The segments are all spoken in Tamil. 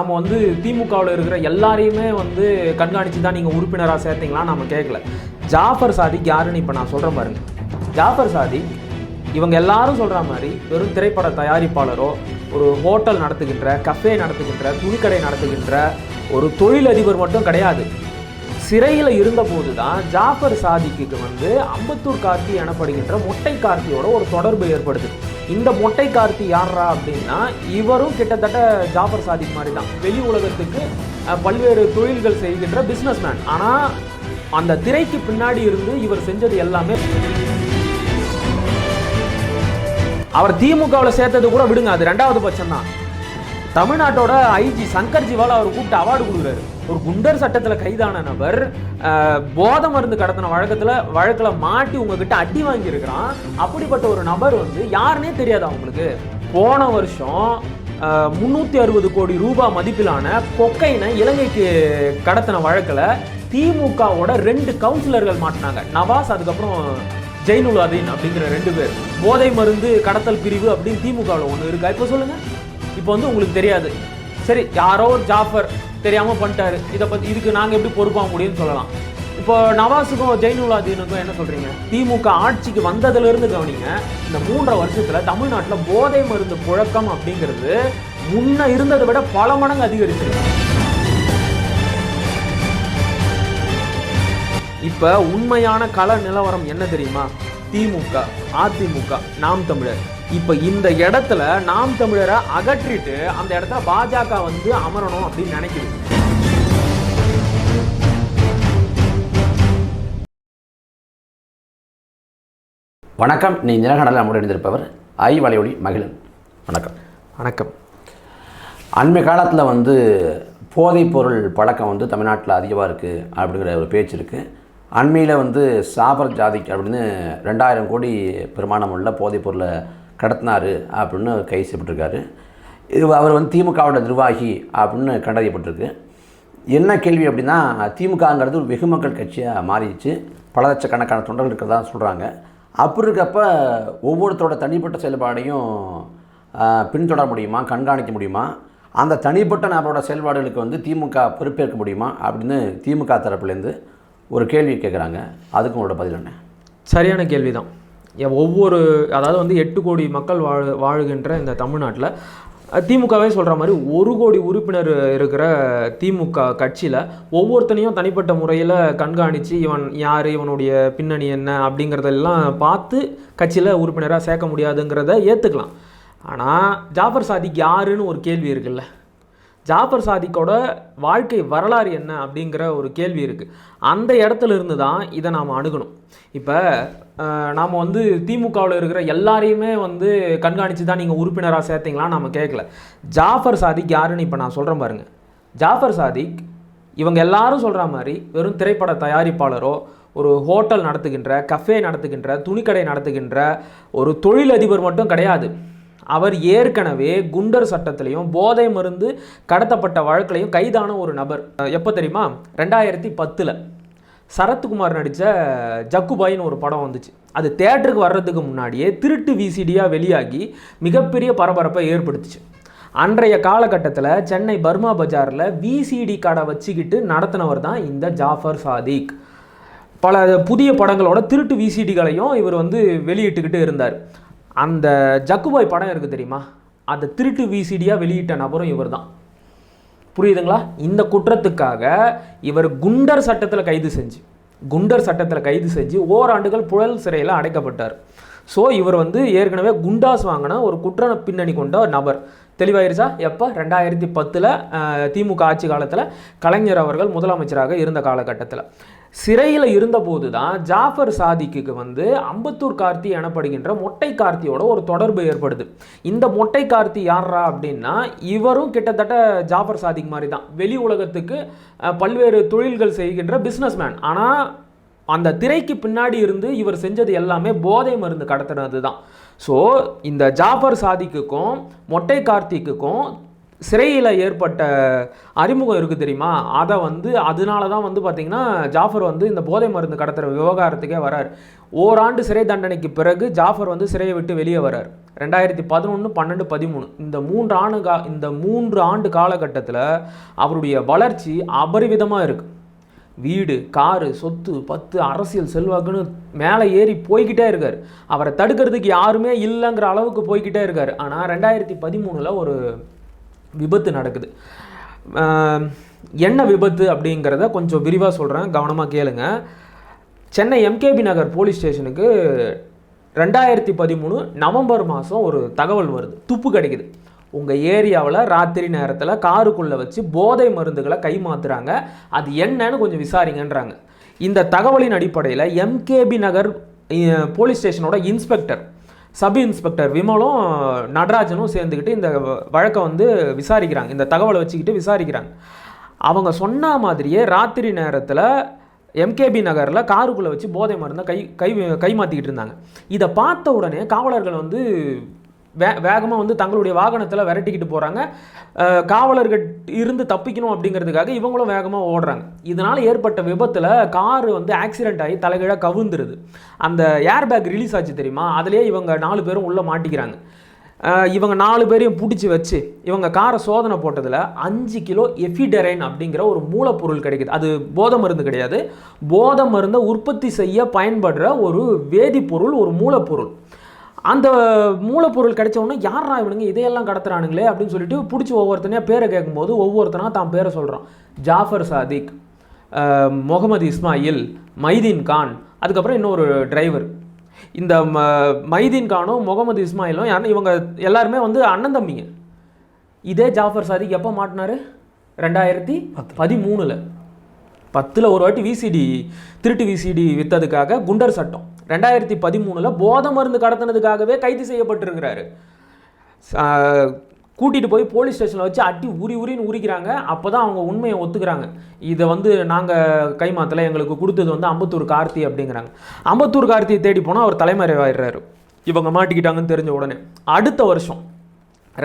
நம்ம வந்து திமுகவில் இருக்கிற எல்லாரையுமே வந்து கண்காணித்து தான் நீங்கள் உறுப்பினராக சேர்த்தீங்களா நம்ம கேட்கல ஜாஃபர் சாதிக் யாருன்னு இப்போ நான் சொல்கிறேன் பாருங்க. ஜாஃபர் சாதிக் இவங்க எல்லாரும் சொல்கிற மாதிரி வெறும் திரைப்பட தயாரிப்பாளரோ ஒரு ஹோட்டல் நடத்துகின்ற கஃபே நடத்துகின்ற துணிக்கடை நடத்துகின்ற ஒரு தொழிலதிபர் மட்டும் கிடையாது. சிறையில் இருந்தபோது தான் ஜாஃபர் சாதிக்கு வந்து அம்பத்தூர் கார்த்தி எனப்படுகின்ற மொட்டை கார்த்தியோட ஒரு தொடர்பு ஏற்படுது. இந்த மொட்டை கார்த்தி யாரா அப்படின்னா இவரும் கிட்டத்தட்ட ஜாஃபர் சாதிக் மாதிரி தான் வெளி உலகத்துக்கு பல்வேறு தொழில்கள் செய்கின்ற பிஸ்னஸ் மேன் ஆனால் அந்த திரைக்கு பின்னாடி இருந்து இவர் செஞ்சது எல்லாமே அவர் திமுகவில் சேர்த்தது கூட விடுங்க அது ரெண்டாவது பட்சம் தான் தமிழ்நாட்டோட ஐஜி சங்கர் ஜிவால் அவர் கூப்பிட்டு அவார்டு கொடுக்குறாரு. ஒரு குண்டர் சட்டத்தில் கைதான நபர் போதை மருந்து கடத்தின வழக்கத்தில் வழக்கில் மாட்டி உங்ககிட்ட அடி வாங்கியிருக்கிறான். அப்படிப்பட்ட ஒரு நபர் வந்து யாருன்னே தெரியாது அவங்களுக்கு போன வருஷம் முந்நூற்றி அறுபது கோடி ரூபாய் மதிப்பிலான கொக்கைனை இலங்கைக்கு கடத்தின வழக்கில் திமுகவோட ரெண்டு கவுன்சிலர்கள் மாட்டினாங்க. நவாஸ் அதுக்கப்புறம் ஜெயினுலாதீன் அப்படிங்கிற ரெண்டு பேர். போதை மருந்து கடத்தல் பிரிவு அப்படின்னு திமுகவில் ஒன்று இருக்கா? இப்போ சொல்லுங்கள் இப்போ வந்து உங்களுக்கு தெரியாது. சரி யாரோ ஒரு ஜாஃபர் தெரியாமல் பண்ணிட்டாரு. இதை பற்றி இதுக்கு நாங்கள் எப்படி பொறுப்பாக முடியும்னு சொல்லலாம். இப்போ நவாஸுக்கும் ஜெயினுலாதீனுக்கும் என்ன சொல்றீங்க? திமுக ஆட்சிக்கு வந்ததுலேருந்து கவனிங்க இந்த மூன்றரை வருஷத்தில் தமிழ்நாட்டில் போதை மருந்து புழக்கம் அப்படிங்கிறது முன்ன இருந்ததை விட பல மடங்கு அதிகரிச்சிருக்கு. இப்போ உண்மையான கள நிலவரம் என்ன தெரியுமா? திமுக அதிமுக நாம் தமிழர். இப்ப இந்த இடத்துல நாம் தமிழரை அகற்றிட்டு அந்த இடத்துல பாஜக வந்து அமரணும் அப்படின்னு நினைக்குது வணக்கம். நீ நிலகடலில் நம்முடன் இருந்திருப்பவர் ஐ வலையொலி மகிழன். வணக்கம். வணக்கம். அண்மை காலத்தில் வந்து போதைப் பொருள் பழக்கம் வந்து தமிழ்நாட்டில் அதிகமாக இருக்குது அப்படிங்கிற ஒரு பேச்சு இருக்குது அண்மையில் வந்து சாபர் ஜாதிக் அப்படின்னு ரெண்டாயிரம் கோடி பெருமானம் உள்ள போதைப் பொருளை கடத்தினாரு அப்படின்னு கைது செய்யப்பட்டிருக்காரு. இது அவர் வந்து திமுகவோட நிர்வாகி அப்படின்னு கண்டறியப்பட்டிருக்கு. என்ன கேள்வி அப்படின்னா திமுகங்கிறது ஒரு வெகுமக்கள் கட்சியாக மாறிடுச்சு. பல லட்சக்கணக்கான தொண்டர்கள் இருக்கிறதா சொல்கிறாங்க அப்படி இருக்கப்ப ஒவ்வொருத்தரோட தனிப்பட்ட செயல்பாடையும் பின்தொடர முடியுமா கண்காணிக்க முடியுமா? அந்த தனிப்பட்ட நபரோட செயல்பாடுகளுக்கு வந்து திமுக பொறுப்பேற்க முடியுமா அப்படின்னு திமுக தரப்புலேருந்து ஒரு கேள்வி கேட்குறாங்க. அதுக்கு உங்களோட பதில் என்ன? சரியான கேள்வி தான் ஒவ்வொரு அதாவது வந்து எட்டு கோடி மக்கள் வாழ் வாழுகின்ற இந்த தமிழ்நாட்டில் திமுகவே சொல்கிற மாதிரி ஒரு கோடி உறுப்பினர் இருக்கிற திமுக கட்சியில் ஒவ்வொருத்தனையும் தனிப்பட்ட முறையில் கண்காணித்து இவன் யார் இவனுடைய பின்னணி என்ன அப்படிங்கிறதெல்லாம் பார்த்து கட்சியில் உறுப்பினராக சேர்க்க முடியாதுங்கிறத ஏற்றுக்கலாம் ஆனால் ஜாஃபர் சாதிக் யாருன்னு ஒரு கேள்வி இருக்குல்ல? ஜாஃபர் சாதிக்கோட வாழ்க்கை வரலாறு என்ன அப்படிங்கிற ஒரு கேள்வி இருக்குது அந்த இடத்துல இருந்து தான் இதை நாம் அணுகணும். இப்போ நாம் வந்து திமுகவில் இருக்கிற எல்லாரையுமே வந்து கண்காணித்து தான் நீங்கள் உறுப்பினராக சேர்த்தீங்களா நம்ம கேட்கல ஜாஃபர் சாதிக் யாருன்னு இப்போ நான் சொல்கிறேன் பாருங்க. ஜாஃபர் சாதிக் இவங்க எல்லாரும் சொல்கிற மாதிரி வெறும் திரைப்பட தயாரிப்பாளரோ ஒரு ஹோட்டல் நடத்துகின்ற கஃபே நடத்துகின்ற துணிக்கடை நடத்துகின்ற ஒரு தொழிலதிபர் மட்டும் கிடையாது. அவர் ஏற்கனவே குண்டர் சட்டத்திலையும் போதை மருந்து கடத்தப்பட்ட வழக்கிலையும் கைதான ஒரு நபர். எப்போ தெரியுமா? ரெண்டாயிரத்தி பத்தில். சரத்குமார் நடித்த ஜக்குபாயின்னு ஒரு படம் வந்துச்சு. அது தேட்டருக்கு வர்றதுக்கு முன்னாடியே திருட்டு விசிடியாக வெளியாகி மிகப்பெரிய பரபரப்பை ஏற்படுத்துச்சு. அன்றைய காலகட்டத்தில் சென்னை பர்மா பஜாரில் விசிடி கடை வச்சுக்கிட்டு நடத்தினவர் தான் இந்த ஜாஃபர் சாதிக். பல புதிய படங்களோட திருட்டு விசிடிகளையும் இவர் வந்து வெளியிட்டுக்கிட்டு இருந்தார். அந்த ஜக்குபாய் படம் இருக்குது தெரியுமா? அந்த திருட்டு விசிடியாக வெளியிட்ட நபரும் இவர் தான் புரியுதுங்களா? இந்த குற்றத்துக்காக இவர் குண்டர் சட்டத்தில் கைது செஞ்சு குண்டர் சட்டத்தில் கைது செஞ்சு ஓராண்டுகள் புழல் சிறையில் அடைக்கப்பட்டார். ஸோ இவர் வந்து ஏற்கனவே குண்டாஸ் வாங்கின ஒரு குற்ற பின்னணி கொண்ட ஒரு நபர். தெளிவாயிருச்சா? எப்போ? ரெண்டாயிரத்தி பத்தில் திமுக ஆட்சி காலத்தில் கலைஞர் அவர்கள் முதலமைச்சராக இருந்த காலகட்டத்தில். சிறையில் இருந்தபோது தான் ஜாஃபர் சாதிக்கு வந்து அம்பத்தூர் கார்த்தி எனப்படுகின்ற மொட்டை கார்த்தியோட ஒரு தொடர்பு ஏற்படுது. இந்த மொட்டை கார்த்தி யாரா அப்படின்னா இவரும் கிட்டத்தட்ட ஜாஃபர் சாதிக் மாதிரி தான் வெளி உலகத்துக்கு பல்வேறு தொழில்கள் செய்கின்ற பிஸ்னஸ் மேன் ஆனால் அந்த திரைக்கு பின்னாடி இருந்து இவர் செஞ்சது எல்லாமே போதை மருந்து கடத்தினது தான் ஸோ இந்த ஜாஃபர் சாதிக்குக்கும் மொட்டை கார்த்திக்குக்கும் சிறையில் ஏற்பட்ட அறிமுகம் இருக்குது தெரியுமா? அதை வந்து அதனால தான் வந்து பார்த்திங்கன்னா ஜாஃபர் வந்து இந்த போதை மருந்து கடத்துகிற விவகாரத்துக்கே வரார். ஓராண்டு சிறை தண்டனைக்கு பிறகு ஜாஃபர் வந்து சிறையை விட்டு வெளியே வரார். ரெண்டாயிரத்தி பதினொன்று பன்னெண்டு பதிமூணு. இந்த மூன்று ஆண்டு கா இந்த மூன்று ஆண்டு காலகட்டத்தில் அவருடைய வளர்ச்சி அபரிவிதமாக இருக்குது வீடு காரு சொத்து பத்து அரசியல் செல்வாக்குன்னு மேலே ஏறி போய்கிட்டே இருக்கார். அவரை தடுக்கிறதுக்கு யாருமே இல்லைங்கிற அளவுக்கு போய்கிட்டே இருக்கார். ஆனால் ரெண்டாயிரத்தி பதிமூணில் ஒரு விபத்து நடக்குது. என்ன விபத்து அப்படிங்கிறத கொஞ்சம் விரிவாக சொல்கிறேன் கவனமாக கேளுங்க. சென்னை எம்கேபி நகர் போலீஸ் ஸ்டேஷனுக்கு ரெண்டாயிரத்தி பதிமூணு நவம்பர் மாதம் ஒரு தகவல் வருது. துப்பு கிடைக்குது. உங்கள் ஏரியாவில் ராத்திரி நேரத்தில் காருக்குள்ளே வச்சு போதை மருந்துகளை கைமாத்துறாங்க அது என்னன்னு கொஞ்சம் விசாரிங்கன்றாங்க. இந்த தகவலின் அடிப்படையில் எம்கேபி நகர் போலீஸ் ஸ்டேஷனோட இன்ஸ்பெக்டர் சப் இன்ஸ்பெக்டர் விமலும் நடராஜனும் சேர்ந்துக்கிட்டு இந்த வழக்கை வந்து விசாரிக்கிறாங்க. இந்த தகவலை வச்சுக்கிட்டு விசாரிக்கிறாங்க. அவங்க சொன்ன மாதிரியே ராத்திரி நேரத்தில் எம்கேபி நகரில் காருக்குள்ளே வச்சு போதை மருந்தை கை கை கை மாற்றிக்கிட்டு இருந்தாங்க. இதை பார்த்த உடனே காவலர்கள் வந்து வே வேகமாக வந்து தங்களுடைய வாகனத்தில் விரட்டிக்கிட்டு போகிறாங்க காவலர்கள் இருந்து தப்பிக்கணும் அப்படிங்கிறதுக்காக இவங்களும் வேகமாக ஓடுறாங்க. இதனால் ஏற்பட்ட விபத்தில் கார் வந்து ஆக்சிடென்ட் ஆகி தலைகீழாக கவுந்துருது. அந்த ஏர் பேக் ரிலீஸ் ஆச்சு தெரியுமா? அதுலேயே இவங்க நாலு பேரும் உள்ளே மாட்டிக்கிறாங்க. இவங்க நாலு பேரையும் பிடிச்சி வச்சு இவங்க காரை சோதனை போட்டதில் அஞ்சு கிலோ எஃபிடெரைன் அப்படிங்கிற ஒரு மூலப்பொருள் கிடைக்குது. அது போதை மருந்து கிடையாது. போதை மருந்தை உற்பத்தி செய்ய பயன்படுற ஒரு வேதிப்பொருள் ஒரு மூலப்பொருள். அந்த மூலப்பொருள் கிடைச்ச உடனே யாரா இவனுங்க? இதையெல்லாம் கடத்துறானுங்களே அப்படின்னு சொல்லிட்டு பிடிச்சி ஒவ்வொருத்தனையாக பேரை கேட்கும்போது ஒவ்வொருத்தனா தான் பேரை சொல்கிறான் ஜாஃபர் சாதிக் முகமது இஸ்மாயில் மைதீன் கான் அதுக்கப்புறம் இன்னொரு டிரைவர் இந்த ம மைதீன் கானும் முகமது இஸ்மாயிலும் யாருன்னு இவங்க எல்லாருமே வந்து அண்ணன் தம்பிங்க. இதே ஜாஃபர் சாதிக் எப்போ மாட்டினாரு? ரெண்டாயிரத்தி பதிமூணில். பத்தில் ஒரு வாட்டி விசிடி திருட்டு விசிடி விற்றதுக்காக குண்டர் சட்டம். ரெண்டாயிரத்தி பதிமூணில் போதை மருந்து கடத்தினதுக்காகவே கைது செய்யப்பட்டிருக்கிறாரு. கூட்டிகிட்டு போய் போலீஸ் ஸ்டேஷனில் வச்சு அட்டி உரி உரின்னு உரிக்கிறாங்க. அப்போ தான் அவங்க உண்மையை ஒத்துக்கிறாங்க. இதை வந்து நாங்கள் கைமாத்தல எங்களுக்கு கொடுத்தது வந்து அம்பத்தூர் கார்த்தி அப்படிங்கிறாங்க. அம்பத்தூர் கார்த்தியை தேடி போனால் அவர் தலைமறைவாயிடுறாரு. இவங்க மாட்டிக்கிட்டாங்கன்னு தெரிஞ்ச உடனே. அடுத்த வருஷம்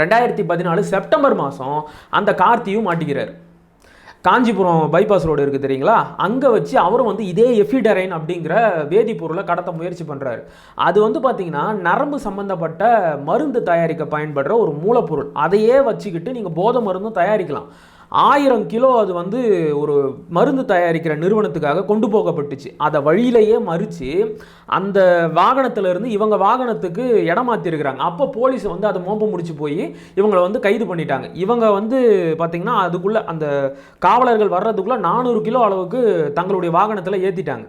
ரெண்டாயிரத்தி பதினாலு செப்டம்பர் மாதம் அந்த கார்த்தியும் மாட்டிக்கிறார். காஞ்சிபுரம் பைபாஸ் ரோடு இருக்குது தெரியுங்களா? அங்கே வச்சு அவரும் வந்து இதே எஃபிடரைன் அப்படிங்கிற வேதிப்பொருளை கடத்த முயற்சி பண்ணுறாரு அது வந்து பார்த்தீங்கன்னா நரம்பு சம்மந்தப்பட்ட மருந்து தயாரிக்க பயன்படுற ஒரு மூலப்பொருள். அதையே வச்சுக்கிட்டு நீங்கள் போதை மருந்தும் தயாரிக்கலாம். ஆயிரம் கிலோ அது வந்து ஒரு மருந்து தயாரிக்கிற நிறுவனத்துக்காக கொண்டு போகப்பட்டுச்சு. அதை வழியிலேயே மறித்து அந்த வாகனத்துல இருந்து இவங்க வாகனத்துக்கு இடம் அப்போ போலீஸ் வந்து அதை மோப்பம் முடிச்சு போய் இவங்களை வந்து கைது பண்ணிட்டாங்க. இவங்க வந்து பார்த்திங்கன்னா அதுக்குள்ளே அந்த காவலர்கள் வர்றதுக்குள்ளே நானூறு கிலோ அளவுக்கு தங்களுடைய வாகனத்தில் ஏற்றிட்டாங்க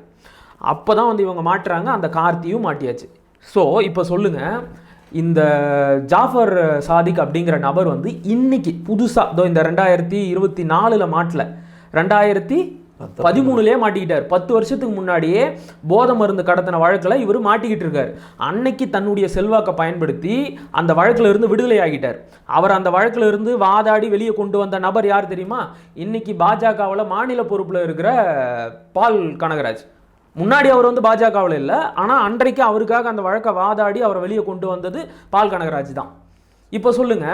அப்போ தான் வந்து இவங்க மாட்டுறாங்க. அந்த கார்த்தியும் மாட்டியாச்சு. ஸோ இப்போ சொல்லுங்கள் இந்த ஜாஃபர் சாதிக் அப்படிங்கிற நபர் வந்து இன்னைக்கு புதுசாக இதோ இந்த ரெண்டாயிரத்தி இருபத்தி நாலில் மாட்டல. ரெண்டாயிரத்தி பதிமூணுலேயே மாட்டிக்கிட்டார். பத்து வருஷத்துக்கு முன்னாடியே போதை மருந்து கடத்தின வழக்கில் இவர் மாட்டிக்கிட்டு இருக்கார். அன்னைக்கு தன்னுடைய செல்வாக்கை பயன்படுத்தி அந்த வழக்குல இருந்து விடுதலை ஆகிட்டார். அவர் அந்த வழக்குல இருந்து வாதாடி வெளியே கொண்டு வந்த நபர் யார் தெரியுமா? இன்னைக்கு பாஜகவில் மாநில பொறுப்பில் இருக்கிற பால் கனகராஜ். முன்னாடி அவர் வந்து பாஜகவில் இல்லை ஆனால் அன்றைக்கு அவருக்காக அந்த வழக்கை வாதாடி அவரை வெளியே கொண்டு வந்தது பால் கனகராஜ் தான். இப்போ சொல்லுங்க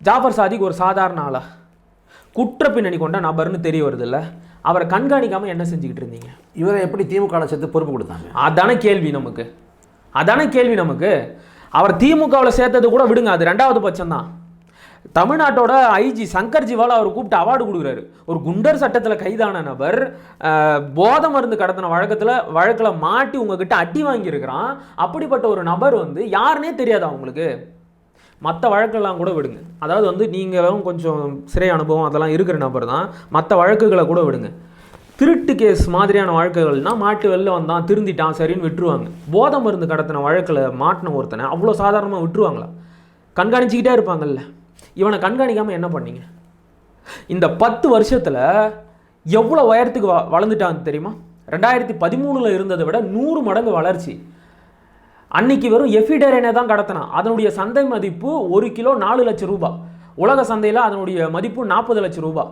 ஜாஃபர் சாதிக் ஒரு சாதாரண ஆளா? குற்ற பின்னணி கொண்ட நபர்னு தெரிய வருது இல்ல. அவரை கண்காணிக்காமல் என்ன செஞ்சுக்கிட்டு இருந்தீங்க? இவரை எப்படி திமுக சேர்த்து பொறுப்பு கொடுத்தாங்க? அதான கேள்வி நமக்கு. அதான கேள்வி நமக்கு. அவர் திமுகவில் சேர்த்தது கூட விடுங்க அது ரெண்டாவது பட்சம்தான். தமிழ்நாட்டோட ஐஜி சங்கர் ஜிவால் அவர் கூப்பிட்டு அவார்டு கொடுக்குறாரு. ஒரு குண்டர் சட்டத்தில் கைதான நபர் போதை மருந்து கடத்தின வழக்கத்தில் வழக்கில் மாட்டி உங்ககிட்ட அடி வாங்கியிருக்கிறான். அப்படிப்பட்ட ஒரு நபர் வந்து யாருன்னே தெரியாதா உங்களுக்கு? மற்ற வழக்கெல்லாம் கூட விடுங்க. அதாவது வந்து நீங்களும் கொஞ்சம் சிறை அனுபவம் அதெல்லாம் இருக்கிற நபர் தான். மற்ற வழக்குகளை கூட விடுங்க. திருட்டு கேஸ் மாதிரியான வழக்குகள்னால் மாட்டு வெளில வந்தான் திருந்திட்டான் சரின்னு விட்டுருவாங்க. போதை மருந்து கடத்தின வழக்கில் மாட்டின ஒருத்தனை அவ்வளோ சாதாரணமாக விட்டுருவாங்களா? கண்காணிச்சிக்கிட்டே இருப்பாங்கல்ல. இவனை கண்காணிக்காமல் என்ன பண்ணீங்க? இந்த பத்து வருஷத்தில் எவ்வளோ உயரத்துக்கு வ வளர்ந்துட்டான் தெரியுமா? ரெண்டாயிரத்தி பதிமூணில் இருந்ததை விட நூறு மடங்கு வளர்ச்சி. அன்னைக்கு வெறும் எஃபிடரேனை தான் கடத்தினான். அதனுடைய சந்தை மதிப்பு ஒரு கிலோ நாலு லட்சம் ரூபாய் உலக சந்தையில் அதனுடைய மதிப்பு நாற்பது லட்சம் ரூபாய்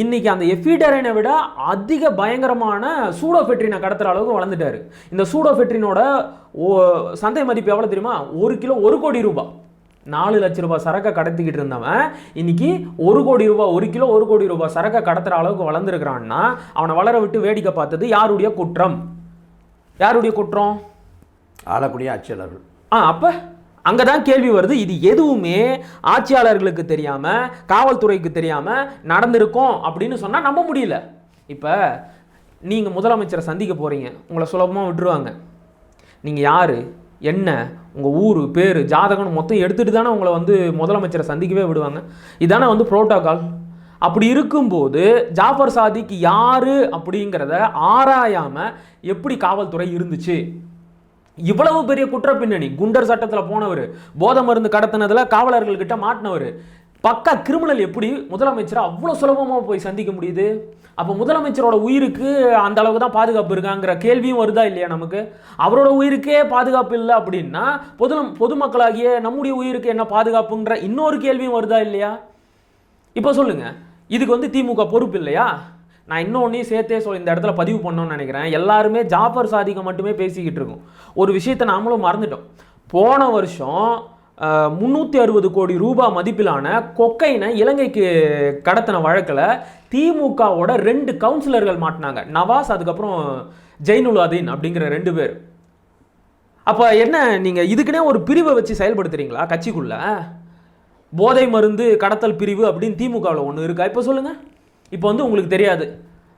இன்னைக்கு அந்த எஃபிடரேனை விட அதிக பயங்கரமான சூடோஃபெட்ரினை கடத்துகிற அளவுக்கு வளர்ந்துட்டாரு. இந்த சூடோஃபெட்ரினோட ஓ சந்தை மதிப்பு எவ்வளோ தெரியுமா? ஒரு கிலோ ஒரு கோடி ரூபாய் நாலு லட்ச ரூபாய் சரக்கை கடத்திக்கிட்டு இருந்தவன் இன்னைக்கு ஒரு கோடி ரூபாய் ஒரு கிலோ ஒரு கோடி ரூபாய் சரக்கை கடத்துற அளவுக்கு வளர்ந்துருக்கிறான்னா அவனை வளர விட்டு வேடிக்கை பார்த்தது யாருடைய குற்றம்? யாருடைய குற்றம்? ஆளக்கூடிய ஆட்சியாளர்கள். ஆ அப்போ அங்கே தான் கேள்வி வருது. இது எதுவுமே ஆட்சியாளர்களுக்கு தெரியாமல் காவல்துறைக்கு தெரியாமல் நடந்திருக்கும் அப்படின்னு சொன்னால் நம்ப முடியல. இப்போ நீங்கள் முதலமைச்சரை சந்திக்க போகிறீங்க உங்களை சுலபமாக விட்டுருவாங்க. நீங்கள் யார்? என்ன? உங்கள் ஊர் பேர் ஜாதகம்னு மொத்தம் எடுத்துகிட்டு தானே உங்களை வந்து முதலமைச்சரை சந்திக்கவே விடுவாங்க. இதானே வந்து புரோட்டோகால் அப்படி இருக்கும்போது ஜாஃபர் சாதிக் யார் அப்படிங்கிறத ஆராயாமல் எப்படி காவல்துறை இருந்துச்சு? இவ்வளவு பெரிய குற்ற பின்னணி குண்டர் சட்டத்தில் போனவர் போதை மருந்து கடத்தினதில் காவலர்கள்கிட்ட மாட்டினவர் பக்கா கிரிமினல் எப்படி முதலமைச்சரை அவ்வளோ சுலபமாக போய் சந்திக்க முடியுது? அப்போ முதலமைச்சரோட உயிருக்கு அந்த அளவுக்கு தான் பாதுகாப்பு இருக்காங்கிற கேள்வியும் வருதா இல்லையா நமக்கு? அவரோட உயிருக்கே பாதுகாப்பு இல்லை அப்படின்னா பொது பொதுமக்களாகிய நம்முடைய உயிருக்கு என்ன பாதுகாப்புங்கிற இன்னொரு கேள்வியும் வருதா இல்லையா? இப்போ சொல்லுங்க. இதுக்கு வந்து திமுக பொறுப்பு இல்லையா? நான் இன்னொன்றையும் சேர்த்தே சொல் இந்த இடத்துல பதிவு பண்ணணும்னு நினைக்கிறேன். எல்லாருமே ஜாஃபர் சாதிக்க மட்டுமே பேசிக்கிட்டு இருக்கோம். ஒரு விஷயத்தை நாமளும் மறந்துட்டோம். போன வருஷம் முந்நூற்றி அறுபது கோடி ரூபாய் மதிப்பிலான கொக்கைனை இலங்கைக்கு கடத்தின வழக்கில் திமுகவோட ரெண்டு கவுன்சிலர்கள் மாட்டினாங்க. நவாஸ் அதுக்கப்புறம் ஜெயினுலாதீன் அப்படிங்கிற ரெண்டு பேர். அப்போ என்ன நீங்கள் இதுக்குன்னே ஒரு பிரிவை வச்சு செயல்படுத்துறீங்களா கட்சிக்குள்ள? போதை மருந்து கடத்தல் பிரிவு அப்படின்னு திமுகவில் ஒன்று இருக்கா? இப்போ சொல்லுங்கள் இப்போ வந்து உங்களுக்கு தெரியாது.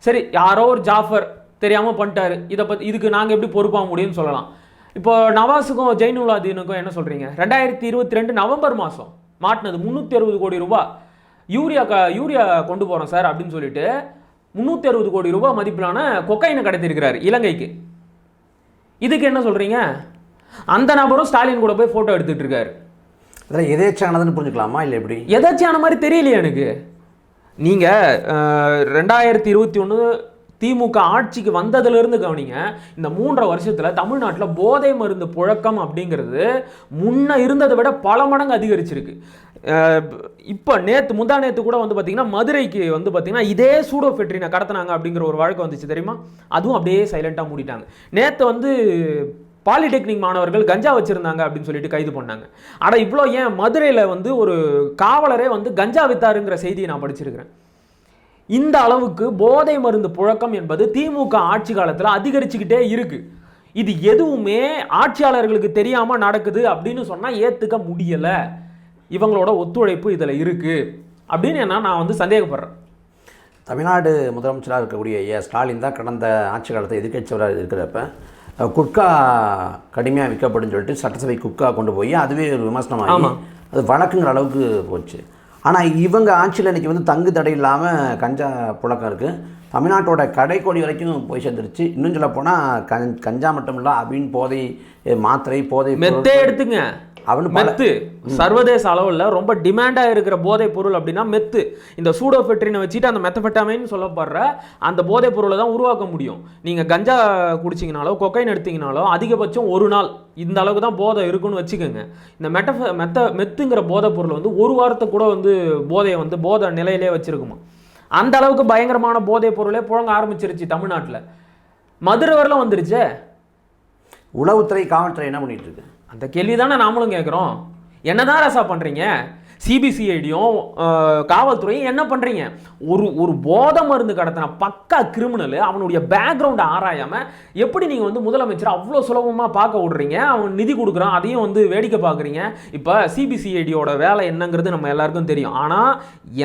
சரி யாரோ ஒரு ஜாஃபர் தெரியாமல் பண்ணிட்டாரு. இதை பற்றி இதுக்கு நாங்கள் எப்படி பொறுப்பாக முடியும்னு சொல்லலாம். இப்போ நவாஸுக்கும் ஜெயினுலாதீனுக்கும் என்ன சொல்கிறீங்க ரெண்டாயிரத்தி இருபத்தி ரெண்டு நவம்பர் மாதம் மாட்டினது முந்நூற்றி அறுபது கோடி ரூபாய். யூரியா க யூரியா கொண்டு போகிறோம் சார் அப்படின்னு சொல்லிட்டு முந்நூற்றி அறுபது கோடி ரூபாய் மதிப்பிலான கொக்கைனை கடத்திருக்கிறார் இலங்கைக்கு. இதுக்கு என்ன சொல்கிறீங்க அந்த நபரும் ஸ்டாலின் கூட போய் ஃபோட்டோ எடுத்துட்டு இருக்காரு இதெல்லாம் எதேச்சானதுன்னு புரிஞ்சுக்கலாமா இல்லை எப்படி? எதாச்சியான மாதிரி தெரியலையே எனக்கு. நீங்கள் ரெண்டாயிரத்தி இருபத்தி ஒன்று திமுக ஆட்சிக்கு வந்ததிலிருந்து கவனிங்க இந்த மூன்றரை வருஷத்தில் தமிழ்நாட்டில் போதை மருந்து புழக்கம் அப்படிங்கிறது முன்ன இருந்ததை விட பல மடங்கு அதிகரிச்சிருக்கு. இப்போ நேற்று முந்தா நேற்று கூட வந்து பார்த்திங்கன்னா மதுரைக்கு வந்து பார்த்திங்கன்னா இதே சூடோ ஃபெட்ரினை கடத்தினாங்க அப்படிங்கிற ஒரு வழக்கு வந்துச்சு தெரியுமா? அதுவும் அப்படியே சைலண்ட்டாக மூடிட்டாங்க. நேற்று வந்து பாலிடெக்னிக் மாணவர்கள் கஞ்சா வச்சுருந்தாங்க அப்படின்னு சொல்லிட்டு கைது பண்ணாங்க. ஆனால் இவ்வளோ ஏன் மதுரையில் வந்து ஒரு காவலரே வந்து கஞ்சா வித்தாருங்கிற செய்தியை நான் படிச்சிருக்கிறேன். இந்த அளவுக்கு போதை மருந்து புழக்கம் என்பது திமுக ஆட்சி காலத்தில் அதிகரிச்சுக்கிட்டே இருக்கு. இது எதுவுமே ஆட்சியாளர்களுக்கு தெரியாம நடக்குது அப்படின்னு சொன்னா ஏத்துக்க முடியல. இவங்களோட ஒத்துழைப்பு இதுல இருக்கு. அப்படின்னு என்ன நான் வந்து சந்தேகப்படுறேன். தமிழ்நாடு முதலமைச்சராக இருக்கக்கூடிய ஏ. ஸ்டாலின் தான் கடந்த ஆட்சி காலத்தை எதிர்க்கட்சியராக இருக்கிறப்ப குட்கா கடுமையாக விற்கப்படுன்னு சொல்லிட்டு சட்டசபை குட்கா கொண்டு போய் அதுவே ஒரு விமர்சனமாகி. அது வழக்குங்கிற அளவுக்கு போச்சு. ஆனால் இவங்க ஆட்சியில் இன்னைக்கு வந்து தங்கு தடை இல்லாமல் கஞ்சா புழக்கம் இருக்குது தமிழ்நாட்டோட கடைக்கோடி வரைக்கும் போய் சேர்ந்துருச்சு. இன்னும் சொல்ல போனால் கஞ் கஞ்சா மட்டும் இல்லை அபின் போதை மாத்திரை போதை எடுத்துங்க. அவனு மெத்து. சர்வதேச அளவில் ரொம்ப டிமாண்டாக இருக்கிற போதைப் பொருள் அப்படின்னா மெத்து. இந்த சூடோஃபெட்ரினை வச்சுட்டு அந்த மெத்தபெட்டாமைன்னு சொல்லப்படுற அந்த போதைப் பொருளை தான் உருவாக்க முடியும். நீங்கள் கஞ்சா குடிச்சிங்கனாலோ கொக்கைன் எடுத்தீங்கனாலோ அதிகபட்சம் ஒரு நாள் இந்த அளவுக்கு தான் போதை இருக்குன்னு வச்சுக்கோங்க. இந்த மெட்ட மெத்த மெத்துங்கிற போதைப் பொருள் வந்து ஒரு வாரத்தை கூட வந்து போதையை வந்து போதை நிலையிலே வச்சிருக்குமா? அந்த அளவுக்கு பயங்கரமான போதைப் பொருளே புழங்க ஆரம்பிச்சிருச்சு தமிழ்நாட்டில். மதுரை வரலாம் வந்துருச்சே. உளவுத்துறை காவல்துறை என்ன பண்ணிட்டு இருக்கு? அந்த கேள்வி தானே நாமளும் கேட்குறோம் என்னதான் ரசா பண்ணுறீங்க சிபிசிஐடியும் காவல்துறையும் என்ன பண்ணுறீங்க ஒரு ஒரு போதை மருந்து கடத்தின பக்கா கிரிமினல் அவனுடைய பேக்ரவுண்டை ஆராயாமல் எப்படி நீங்கள் வந்து முதலமைச்சர் அவ்வளோ சுலபமாக பார்க்க விடுறீங்க? அவன் நிதி கொடுக்குறான் அதையும் வந்து வேடிக்கை பார்க்குறீங்க. இப்போ சிபிசிஐடியோட வேலை என்னங்கிறது நம்ம எல்லாருக்கும் தெரியும். ஆனால்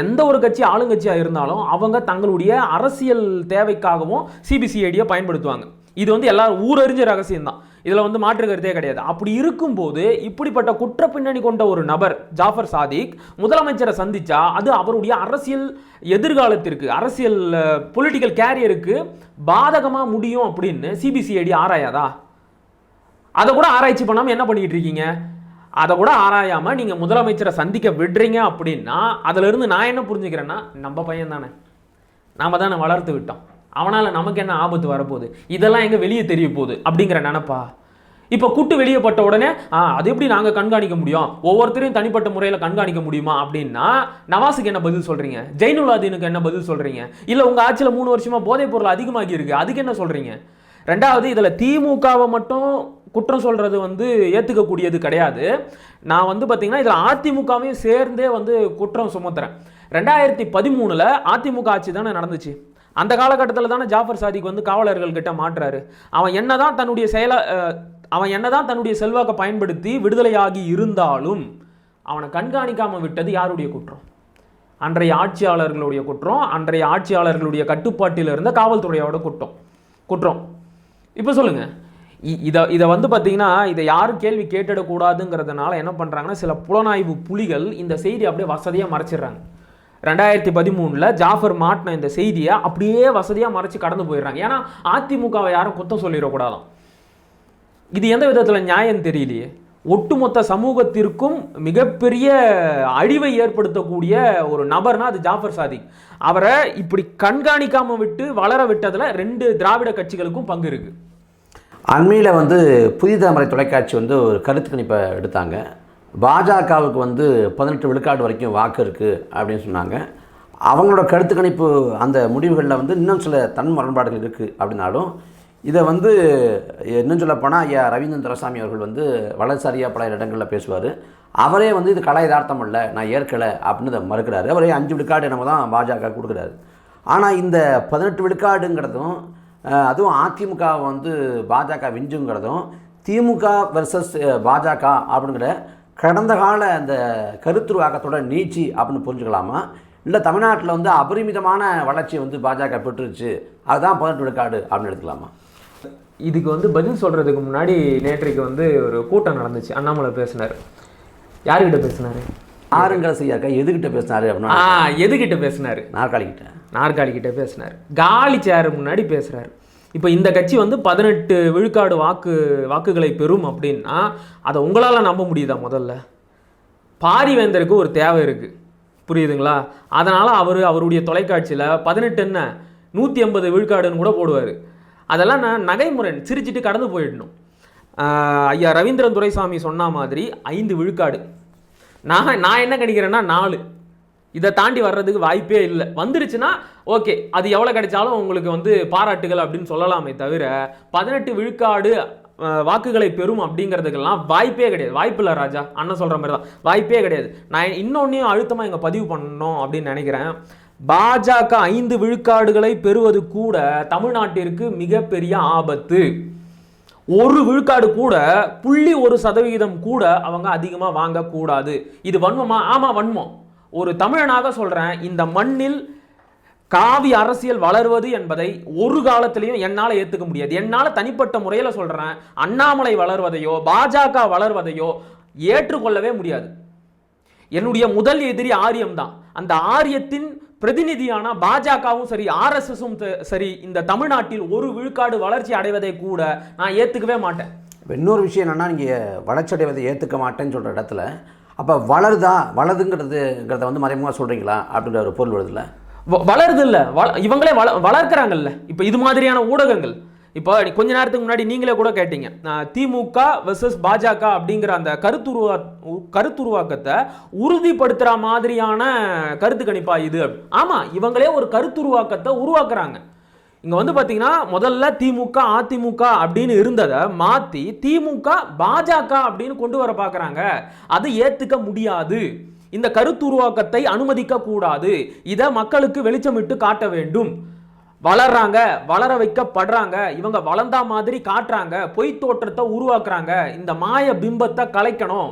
எந்த ஒரு கட்சி ஆளுங்கட்சியாக இருந்தாலும் அவங்க தங்களுடைய அரசியல் தேவைக்காகவும் சிபிசிஐடியை பயன்படுத்துவாங்க. இது வந்து எல்லாரும் ஊரறிஞ்ச ரகசியம் தான் இதில் வந்து மாற்று கருத்தே கிடையாது. அப்படி இருக்கும்போது இப்படிப்பட்ட குற்ற பின்னணி கொண்ட ஒரு நபர் ஜாஃபர் சாதிக் முதலமைச்சரை சந்திச்சா அது அவருடைய அரசியல் எதிர்காலத்திற்கு அரசியல் பொலிட்டிக்கல் கேரியருக்கு பாதகமாக முடியும் அப்படின்னு சிபிசிஐடி ஆராயாதா? அதை கூட ஆராய்ச்சி பண்ணாமல் என்ன பண்ணிக்கிட்டு இருக்கீங்க? அதை கூட ஆராயாமல் நீங்கள் முதலமைச்சரை சந்திக்க விடுறீங்க அப்படின்னா அதிலிருந்து நான் என்ன புரிஞ்சுக்கிறேன்னா நம்ம பையன் தானே நாம தானே வளர்த்து விட்டோம். அவனால் நமக்கு என்ன ஆபத்து வரப்போகுது? இதெல்லாம் எங்கே வெளியே தெரிய போகுது. அப்படிங்கிற நினப்பா? இப்போ கூட்டு வெளியப்பட்ட உடனே ஆ அது எப்படி நாங்கள் கண்காணிக்க முடியும்? ஒவ்வொருத்தரையும் தனிப்பட்ட முறையில் கண்காணிக்க முடியுமா? அப்படின்னா நவாஸுக்கு என்ன பதில் சொல்கிறீங்க ஜெயினுலாதீனுக்கு என்ன பதில் சொல்கிறீங்க இல்லை உங்கள் ஆட்சியில் மூணு வருஷமாக போதைப் பொருள் அதிகமாகி இருக்குது அதுக்கு என்ன சொல்கிறீங்க ரெண்டாவது இதில் திமுகவை மட்டும் குற்றம் சொல்கிறது வந்து ஏற்றுக்கக்கூடியது கிடையாது. நான் வந்து பார்த்திங்கன்னா இதில் அதிமுகவையும் சேர்ந்தே வந்து குற்றம் சுமத்துறேன். ரெண்டாயிரத்தி பதிமூணில் அதிமுக ஆட்சி தானே நடந்துச்சு? அந்த காலகட்டத்தில் தானே ஜாஃபர் சாதிக் வந்து காவலர்கள் கிட்ட மாட்டுறாரு அவன் என்னதான் தன்னுடைய செயல அவன் என்னதான் தன்னுடைய செல்வாக்கை பயன்படுத்தி விடுதலையாகி இருந்தாலும் அவனை கண்காணிக்காமல் விட்டது யாருடைய குற்றம்? அன்றைய ஆட்சியாளர்களுடைய குற்றம் அன்றைய ஆட்சியாளர்களுடைய கட்டுப்பாட்டில் இருந்த காவல்துறையோட குற்றம். குற்றம். இப்போ சொல்லுங்கள் இ- இதை இதை வந்து பார்த்தீங்கன்னா இதை யாரும் கேள்வி கேட்டிடக்கூடாதுங்கிறதுனால என்ன பண்ணுறாங்கன்னா சில புலனாய்வு புலிகள் இந்த செய்தி அப்படியே வசதியாக மறைச்சிடுறாங்க. ரெண்டாயிரத்தி பதிமூணில் ஜாஃபர் மாட்டின இந்த செய்தியை அப்படியே வசதியாக மறைச்சி கடந்து போயிடுறாங்க. ஏன்னா அதிமுகவை யாரும் குத்தம் சொல்லிடக்கூடாதான் இது எந்த விதத்தில் நியாயம் தெரியலையே? ஒட்டுமொத்த சமூகத்திற்கும் மிகப்பெரிய அழிவை ஏற்படுத்தக்கூடிய ஒரு நபர்னா அது ஜாஃபர் சாதிக். அவரை இப்படி கண்காணிக்காமல் விட்டு வளர விட்டதில் ரெண்டு திராவிட கட்சிகளுக்கும் பங்கு இருக்குது அண்மையில் வந்து புதிய தலைமுறை தொலைக்காட்சி வந்து ஒரு கருத்து கணிப்பை எடுத்தாங்க. பாஜகவுக்கு வந்து பதினெட்டு விழுக்காடு வரைக்கும் வாக்கு இருக்குது அப்படின்னு சொன்னாங்க. அவங்களோட கருத்து கணிப்பு அந்த முடிவுகளில் வந்து இன்னும் சில தன் முரண்பாடுகள் இருக்குது அப்படின்னாலும் இதை வந்து இன்னும் சொல்லப்போனால் ஐயா ரவீந்திரன் துரசாமி அவர்கள் வந்து வலதுசாரியாக பல இடங்களில் பேசுவார். அவரே வந்து இது கலை யதார்த்தம் இல்லை நான் ஏற்கலை அப்படின்னு இதை மறுக்கிறாரு. அவரே அஞ்சு விழுக்காடு என்னமோ தான் பாஜக கொடுக்குறாரு. ஆனால் இந்த பதினெட்டு விழுக்காடுங்கிறதும் அதுவும் அதிமுக வந்து பாஜக விஞ்சுங்கிறதும் திமுக வெர்சஸ் பாஜக அப்படிங்கிற கடந்த கால அந்த கருத்துருவாக்கத்தோட நீச்சி அப்படின்னு புரிஞ்சுக்கலாமா? இல்லை தமிழ்நாட்டில் வந்து அபரிமிதமான வளர்ச்சியை வந்து பாஜக பெற்றுருச்சு. அதுதான் பதினெட்டு விழுக்காடு அப்படின்னு எடுத்துக்கலாமா? இதுக்கு வந்து பதில் சொல்றதுக்கு முன்னாடி நேற்றைக்கு வந்து ஒரு கூட்டம் நடந்துச்சு. அண்ணாமலை பேசினார். யாருக்கிட்ட பேசினாரு? ஆறுங்கிற செய்யாக்கா எதுக்கிட்ட பேசினாரு அப்படின்னா எதுகிட்ட பேசினாரு? நாற்காலிக்கிட்ட நாற்காலி கிட்ட பேசினார். காலி சேர் முன்னாடி பேசுறாரு. இப்போ இந்த கட்சி வந்து பதினெட்டு விழுக்காடு வாக்கு வாக்குகளை பெறும் அப்படின்னா அதை உங்களால் நம்ப முடியுதா முதல்ல? பாரிவேந்தருக்கு ஒரு தேவை இருக்குது புரியுதுங்களா? அதனால் அவர் அவருடைய தொலைக்காட்சியில் பதினெட்டு என்ன நூற்றி ஐம்பது விழுக்காடுன்னு கூட போடுவார். அதெல்லாம் நான் நகைமுறை சிரிச்சிட்டு கடந்து போயிடணும். ஐயா ரவீந்திரன் துரைசாமி சொன்ன மாதிரி ஐந்து விழுக்காடு. நான் நான் என்ன கணிக்கிறேன்னா நாலு. இதை தாண்டி வர்றதுக்கு வாய்ப்பே இல்லை. வந்துருச்சுன்னா ஓகே அது எவ்வளோ கிடைச்சாலும் உங்களுக்கு வந்து பாராட்டுகள் அப்படின்னு சொல்லலாமே தவிர பதினெட்டு விழுக்காடு வாக்குகளை பெறும் அப்படிங்கிறதுக்கெல்லாம் வாய்ப்பே கிடையாது. வாய்ப்பு இல்லை ராஜா. அண்ணன் சொல்கிற மாதிரி தான். வாய்ப்பே கிடையாது. நான் இன்னொன்னையும் அழுத்தமாக இங்கே பதிவு பண்ணணும் அப்படின்னு நினைக்கிறேன். பாஜக ஐந்து விழுக்காடுகளை பெறுவது கூட தமிழ்நாட்டிற்கு மிகப்பெரிய ஆபத்து. ஒரு விழுக்காடு கூட புள்ளி ஒரு சதவிகிதம் கூட அவங்க அதிகமாக வாங்கக்கூடாது. இது வன்மமா? ஆமாம் வன்மம். ஒரு தமிழனாக சொல்கிறேன் இந்த மண்ணில் காவி அரசியல் வளர்வது என்பதை ஒரு காலத்திலையும் என்னால் ஏற்றுக்க முடியாது. என்னால் தனிப்பட்ட முறையில் சொல்கிறேன் அண்ணாமலை வளர்வதையோ பாஜக வளர்வதையோ ஏற்றுக்கொள்ளவே முடியாது. என்னுடைய முதல் எதிரி ஆரியம் தான். அந்த ஆரியத்தின் பிரதிநிதியான பாஜகவும் சரி ஆர்எஸ்எஸும் சரி இந்த தமிழ்நாட்டில் ஒரு விழுக்காடு வளர்ச்சி அடைவதை கூட நான் ஏற்றுக்கவே மாட்டேன். இப்போ இன்னொரு விஷயம் என்னென்னா நீங்கள் வளர்ச்சியடைவதை ஏற்றுக்க மாட்டேன்னு சொல்கிற இடத்துல அப்போ வளருதா? வளருதுங்கிறதுங்கிறத வந்து மறைமுகமாக சொல்கிறீங்களா அப்படின்ற ஒரு பொருள் வருதுல்ல. வ- வளருது இல்லை வள இவங்களே வள வளர்க்குறாங்கல்ல. இப்போ இது மாதிரியான ஊடகங்கள். இப்போ கொஞ்ச நேரத்துக்கு முன்னாடி நீங்களே கூட கேட்டீங்க. திமுக வெர்சஸ் பாஜக அப்படிங்கிற அந்த கருத்துருவா கருத்துருவாக்கத்தை உறுதிப்படுத்துகிற மாதிரியான கருத்து கணிப்பா இது ஆமாம் இவங்களே ஒரு கருத்துருவாக்கத்தை உருவாக்குறாங்க. இங்கே வந்து பார்த்தீங்கன்னா முதல்ல திமுக அதிமுக அப்படின்னு இருந்ததை மாற்றி திமுக பாஜக அப்படின்னு கொண்டு வர பார்க்குறாங்க அது ஏற்றுக்க முடியாது. இந்த கருத்துருவாக்கத்தை அனுமதிக்க கூடாது. இதை மக்களுக்கு வெளிச்சமிட்டு காட்ட வேண்டும். வளர்றாங்க வளர வைக்கப்படுறாங்க. இவங்க வளர்ந்தா மாதிரி காட்டுறாங்க. பொய் தோற்றத்தை உருவாக்குறாங்க. இந்த மாய பிம்பத்தை கலைக்கணும்.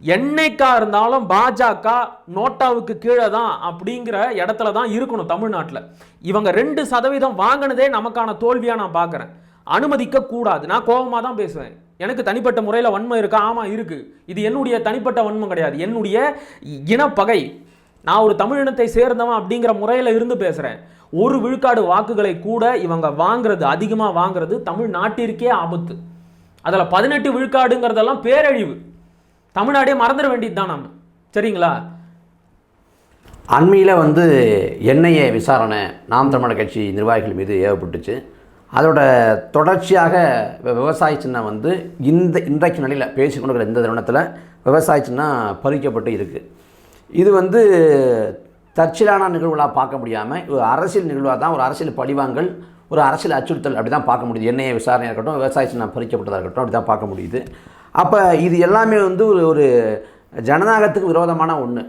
என்னைக்கா இருந்தாலும் பாஜக நோட்டாவுக்கு கீழே தான் அப்படிங்கிற இடத்துல தான் இருக்கணும் தமிழ்நாட்டில். இவங்க ரெண்டு சதவீதம் வாங்கினதே நமக்கான தோல்வியாக நான் பார்க்குறேன் அனுமதிக்க கூடாது. நான் கோபமாக தான் பேசுவேன். எனக்கு தனிப்பட்ட முறையில் வன்மம் இருக்கா? ஆமாம் இருக்குது இது என்னுடைய தனிப்பட்ட வன்மம் கிடையாது. என்னுடைய இனப்பகை. நான் ஒரு தமிழினத்தை சேர்ந்தவன் அப்படிங்கிற முறையில் இருந்து பேசுகிறேன் ஒரு விழுக்காடு வாக்குகளை கூட இவங்க வாங்குறது அதிகமாக வாங்குறது தமிழ்நாட்டிற்கே ஆபத்து. அதில் பதினெட்டு விழுக்காடுங்கிறதெல்லாம் பேரழிவு. தமிழ்நாடே மறந்துட வேண்டியது தான் நம்ம சரிங்களா? அண்மையில் வந்து என்ஐஏ விசாரணை நாம் தமிழர் கட்சி நிர்வாகிகள் மீது ஏவப்பட்டுச்சு. அதோட தொடர்ச்சியாக விவசாய சின்னம் வந்து இந்த இன்றைக்கு நிலையில் பேசி கொண்டிருக்கிற இந்த தருணத்தில் விவசாய சின்னம் பறிக்கப்பட்டு இருக்குது இது வந்து தற்சிலான நிகழ்வுகளாக பார்க்க முடியாமல் ஒரு அரசியல் நிகழ்வாக தான் ஒரு அரசியல் பழிவாங்கல் ஒரு அரசியல் அச்சுறுத்தல் அப்படி தான் பார்க்க முடியுது. எண்ணெயை விசாரணையாக இருக்கட்டும் விவசாய சின்னம் பறிக்கப்பட்டதாக இருக்கட்டும் அப்படி தான் பார்க்க முடியுது. அப்போ இது எல்லாமே வந்து ஒரு ஒரு ஜனநாயகத்துக்கு விரோதமான ஒன்று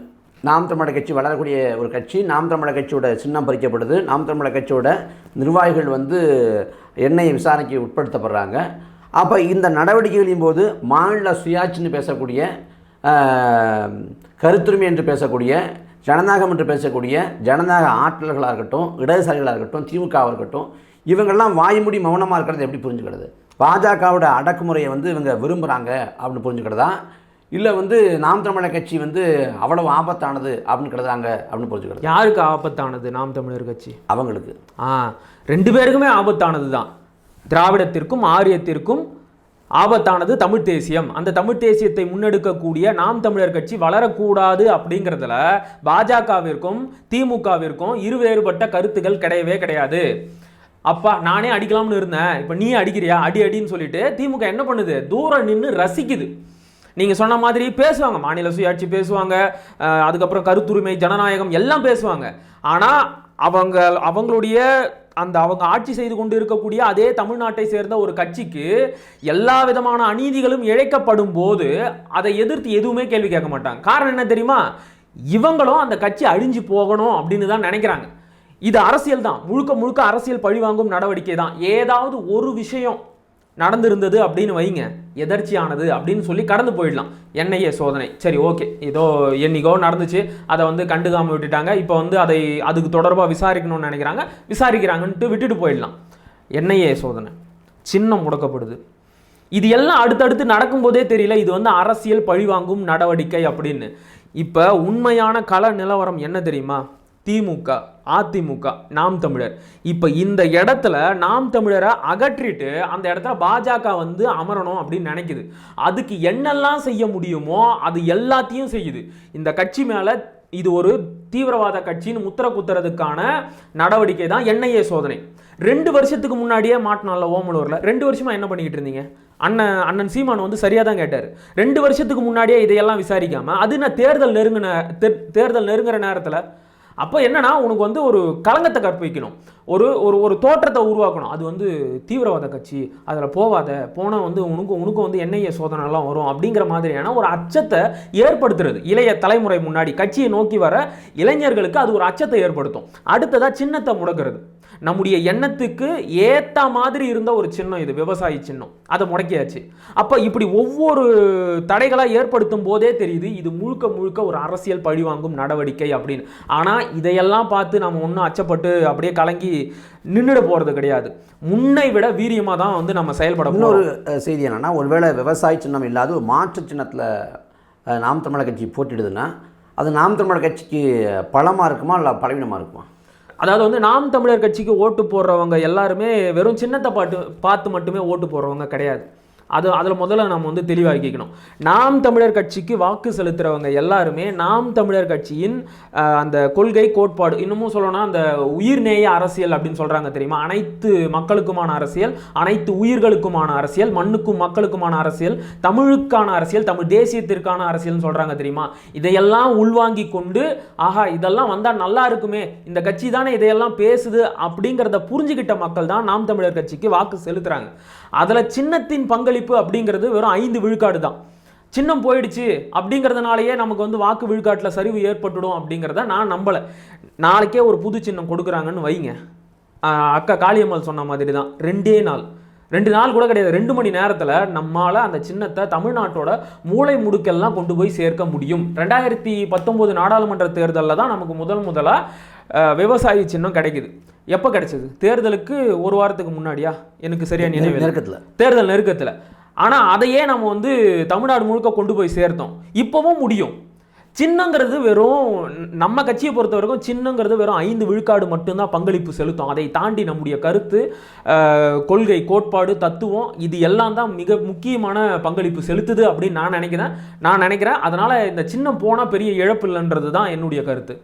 நாம் தமிழர் கட்சி வளரக்கூடிய ஒரு கட்சி நாம் தமிழர் கட்சியோட சின்னம் பறிக்கப்படுது நாம் தமிழர் கட்சியோட நிர்வாகிகள் வந்து எண்ணெய் விசாரணைக்கு உட்படுத்தப்படுறாங்க. அப்போ இந்த நடவடிக்கைகளின் போது மாநில சுயாட்சின்னு பேசக்கூடிய கருத்துரிமை என்று பேசக்கூடிய ஜனநாயகம் என்று பேசக்கூடிய ஜனநாயக ஆற்றல்களாக இருக்கட்டும் இடதுசாரிகளாக இருக்கட்டும் திமுகவாக இருக்கட்டும் இவங்கெல்லாம் வாய்மூடி மௌனமாக இருக்கிறது எப்படி புரிஞ்சுக்கிறது? பாஜகவோட அடக்குமுறையை வந்து இவங்க விரும்புகிறாங்க அப்படின்னு புரிஞ்சுக்கிறதா இல்லை வந்து நாம் தமிழர் கட்சி வந்து அவ்வளவு ஆபத்தானது அப்படின்னு கருதுறாங்க அப்படின்னு புரிஞ்சுக்கிறது யாருக்கு ஆபத்தானது நாம் தமிழர் கட்சி? அவங்களுக்கு. ஆ ரெண்டு பேருக்குமே ஆபத்தானது தான். திராவிடத்திற்கும் ஆரியத்திற்கும் ஆபத்தானது தமிழ் தேசியம். அந்த தமிழ் தேசியத்தை முன்னெடுக்கக்கூடிய நாம் தமிழர் கட்சி வளரக்கூடாது அப்படிங்கிறதுல பாஜகவிற்கும் திமுகவிற்கும் இருவேறுபட்ட கருத்துக்கள் கிடையவே கிடையாது. அப்பா நானே அடிக்கலாம்னு இருந்தேன். இப்போ நீ அடிக்கிறியா? அடி அடின்னு சொல்லிட்டு திமுக என்ன பண்ணுது? தூரம் நின்று ரசிக்குது. நீங்கள் சொன்ன மாதிரி பேசுவாங்க. மாநில சுயாட்சி பேசுவாங்க. அதுக்கப்புறம் கருத்துரிமை ஜனநாயகம் எல்லாம் பேசுவாங்க. ஆனால் அவங்க அவங்களுடைய அந்த அவங்க ஆட்சி செய்து கொண்டு இருக்கக்கூடிய அதே தமிழ்நாட்டை சேர்ந்த ஒரு கட்சிக்கு எல்லா விதமான அநீதிகளும் இழைக்கப்படும் போது அதை எதிர்த்து எதுவுமே கேள்வி கேட்க மாட்டாங்க. காரணம் என்ன தெரியுமா? இவங்களும் அந்த கட்சி அழிஞ்சு போகணும் அப்படின்னு தான் நினைக்கிறாங்க. இது அரசியல் தான். முழுக்க முழுக்க அரசியல் பழிவாங்கும் நடவடிக்கை தான். ஏதாவது ஒரு விஷயம் நடந்திருந்தது அப்படின்னு வைங்க. எதர்ச்சியானது அப்படின்னு சொல்லி கடந்து போயிடலாம். என்ஐஏ சோதனை. சரி ஓகே. ஏதோ என்னைக்கோ நடந்துச்சு. அதை வந்து கண்டுக்காமல் விட்டுட்டாங்க. இப்போ வந்து அதை அதுக்கு தொடர்பாக விசாரிக்கணும்னு நினைக்கிறாங்க. விசாரிக்கிறாங்கன்ட்டு விட்டுட்டு போயிடலாம். என்ஐஏ சோதனை. சின்னம் முடக்கப்படுது. இது எல்லாம் அடுத்தடுத்து நடக்கும்போதே தெரியல. இது வந்து அரசியல் பழிவாங்கும் நடவடிக்கை அப்படின்னு. இப்போ உண்மையான கள நிலவரம் என்ன தெரியுமா? திமுக அதிமுக நாம் தமிழர். இப்போ இந்த இடத்துல நாம் தமிழரை அகற்றிட்டு அந்த இடத்துல பாஜக வந்து அமரணும் அப்படின்னு நினைக்குது. அதுக்கு என்னெல்லாம் செய்ய முடியுமோ அது எல்லாத்தையும் செய்யுது. இந்த கட்சி மேலே இது ஒரு தீவிரவாத கட்சின்னு முத்திர குத்துறதுக்கான நடவடிக்கை தான் என்ஐஏ சோதனை. ரெண்டு வருஷத்துக்கு முன்னாடியே மாட்டினால ஓமலூரில். ரெண்டு வருஷமா என்ன பண்ணிக்கிட்டு இருந்தீங்க? அண்ணன் அண்ணன் சீமான் வந்து சரியாக தான் கேட்டார். ரெண்டு வருஷத்துக்கு முன்னாடியே இதையெல்லாம் விசாரிக்காமல் அது நான் தேர்தல் நெருங்கின தேர்தல் நெருங்குற நேரத்தில் அப்போ என்னன்னா உனக்கு வந்து ஒரு களங்கத்தை கற்பிக்கணும். ஒரு ஒரு ஒரு தோற்றத்தை உருவாக்கணும். அது வந்து தீவிரவாத கட்சி அதில் போவாத போனால் வந்து உனக்கு உனக்கும் வந்து என்ஐஏ சோதனைலாம் வரும் அப்படிங்கிற மாதிரியான ஒரு அச்சத்தை ஏற்படுத்துறது. இளைய தலைமுறை முன்னாடி கட்சியை நோக்கி வர இளைஞர்களுக்கு அது ஒரு அச்சத்தை ஏற்படுத்தும். அடுத்ததாக சின்னத்தை முடக்கிறது. நம்முடைய எண்ணத்துக்கு ஏத்த மாதிரி இருந்த ஒரு சின்னம் இது விவசாயி சின்னம். அதை முடக்கியாச்சு. அப்போ இப்படி ஒவ்வொரு தடைகளாக ஏற்படுத்தும் போதே தெரியுது இது முழுக்க முழுக்க ஒரு அரசியல் பழிவாங்கும் நடவடிக்கை அப்படின்னு. ஆனால் இதையெல்லாம் பார்த்து நம்ம ஒன்றும் அச்சப்பட்டு அப்படியே கலங்கி நின்றுட போகிறது கிடையாது. முன்னை விட வீரியமாக தான் வந்து நம்ம செயல்பட இன்னொரு செய்தி என்னன்னா ஒருவேளை விவசாய சின்னம் இல்லாத ஒரு மாற்று சின்னத்தில் நாம் தமிழர் கட்சி போட்டிடுதுன்னா அது நாம் தமிழர் கட்சிக்கு பலமாக இருக்குமா இல்லை பலவீனமாக இருக்குமா? அதாவது வந்து நாம் தமிழர் கட்சிக்கு ஓட்டு போடுறவங்க எல்லாருமே வெறும் சின்னத்தை பாட்டு பார்த்து மட்டுமே ஓட்டு போடுறவங்க கிடையாது. அது அதில் முதல்ல நம்ம வந்து தெளிவாக்கிக்கணும் நாம் தமிழர் கட்சிக்கு வாக்கு செலுத்துறவங்க எல்லாருமே நாம் தமிழர் கட்சியின் அந்த கொள்கை கோட்பாடு இன்னமும் சொல்லணும்னா அந்த உயிர்நேய அரசியல் அப்படின்னு சொல்கிறாங்க தெரியுமா? அனைத்து மக்களுக்குமான அரசியல் அனைத்து உயிர்களுக்குமான அரசியல் மண்ணுக்கும் மக்களுக்குமான அரசியல் தமிழுக்கான அரசியல் தமிழ் தேசியத்திற்கான அரசியல்னு சொல்கிறாங்க தெரியுமா? இதையெல்லாம் உள்வாங்கி கொண்டு ஆஹா இதெல்லாம் வந்தால் நல்லா இருக்குமே இந்த கட்சி தானே இதையெல்லாம் பேசுது அப்படிங்கிறத புரிஞ்சுக்கிட்ட மக்கள் தான் நாம் தமிழர் கட்சிக்கு வாக்கு செலுத்துகிறாங்க அதில் சின்னத்தின் பங்களிப்பு அப்படிங்கிறது வெறும் ஐந்து விழுக்காடு தான். சின்னம் போயிடுச்சு அப்படிங்கிறதுனாலயே நமக்கு வந்து வாக்கு விழுக்காட்டில் சரிவு ஏற்பட்டுடும் அப்படிங்கிறத நான் நம்பலை. நாளைக்கே ஒரு புது சின்னம் கொடுக்குறாங்கன்னு வைங்க. அக்கா காளியம்மாள் சொன்ன மாதிரி தான். ரெண்டே நாள். ரெண்டு நாள் கூட கிடையாது. ரெண்டு மணி நேரத்தில் நம்மால் அந்த சின்னத்தை தமிழ்நாட்டோட மூளை முடுக்கெல்லாம் கொண்டு போய் சேர்க்க முடியும். ரெண்டாயிரத்தி பத்தொம்போது நாடாளுமன்ற தேர்தலில் தான் நமக்கு முதல் முதலாக விவசாயி சின்னம் கிடைக்குது. எப்போ கிடைச்சது? தேர்தலுக்கு ஒரு வாரத்துக்கு முன்னாடியா? எனக்கு சரியா நினைவு நெருக்கத்தில். தேர்தல் நெருக்கத்தில். ஆனால் அதையே நம்ம வந்து தமிழ்நாடு முழுக்க கொண்டு போய் சேர்த்தோம். இப்போவும் முடியும். சின்னங்கிறது வெறும் நம்ம கட்சியை பொறுத்த வரைக்கும் சின்னங்கிறது வெறும் ஐந்து விழுக்காடு மட்டும்தான் பங்களிப்பு செலுத்தும். அதை தாண்டி நம்முடைய கருத்து கொள்கை கோட்பாடு தத்துவம் இது எல்லாம் தான் மிக முக்கியமான பங்களிப்பு செலுத்துது அப்படின்னு நான் நினைக்கிறேன். நான் நினைக்கிறேன். அதனால் இந்த சின்னம் போனால் பெரிய இழப்பு இல்லைன்றது தான் என்னுடைய கருத்து.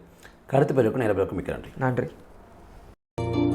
கருத்து பெருக்கும் நேர பெருக்கும் மிக்க நன்றி. நன்றி. Thank you